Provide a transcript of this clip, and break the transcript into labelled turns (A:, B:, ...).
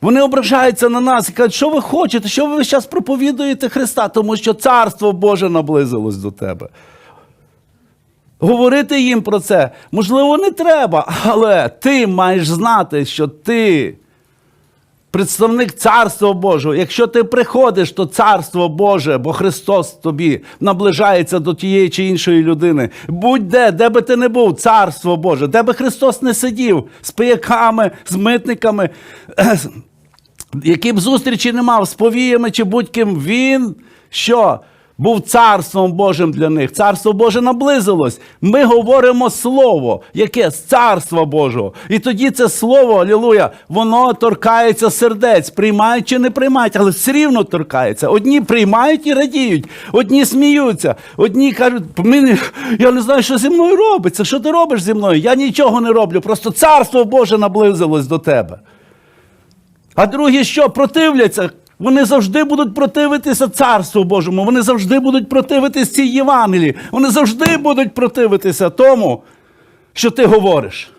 A: Вони ображаються на нас і кажуть, що ви хочете, що ви зараз проповідуєте Христа, тому що Царство Боже наблизилось до тебе. Говорити їм про це, можливо, не треба, але ти маєш знати, що ти представник Царства Божого. Якщо ти приходиш, то Царство Боже, бо Христос тобі наближається до тієї чи іншої людини. Будь-де, де би ти не був, Царство Боже, де би Христос не сидів з пияками, з митниками, які б зустрічі не мав з повіями чи будь-ким, він що? Був царством Божим для них. Царство Боже наблизилось. Ми говоримо слово, яке з царства Божого. І тоді це слово, алілуя, воно торкається сердець, приймають чи не приймають, але все рівно торкається. Одні приймають і радіють, одні сміються, одні кажуть, «Мені- я не знаю, що зі мною робиться. Що ти робиш зі мною? Я нічого не роблю. Просто царство Боже наблизилось до тебе. А другі що? Противляться. Вони завжди будуть противитися Царству Божому. Вони завжди будуть противитися цій Євангелії. Вони завжди будуть противитися тому, що ти говориш.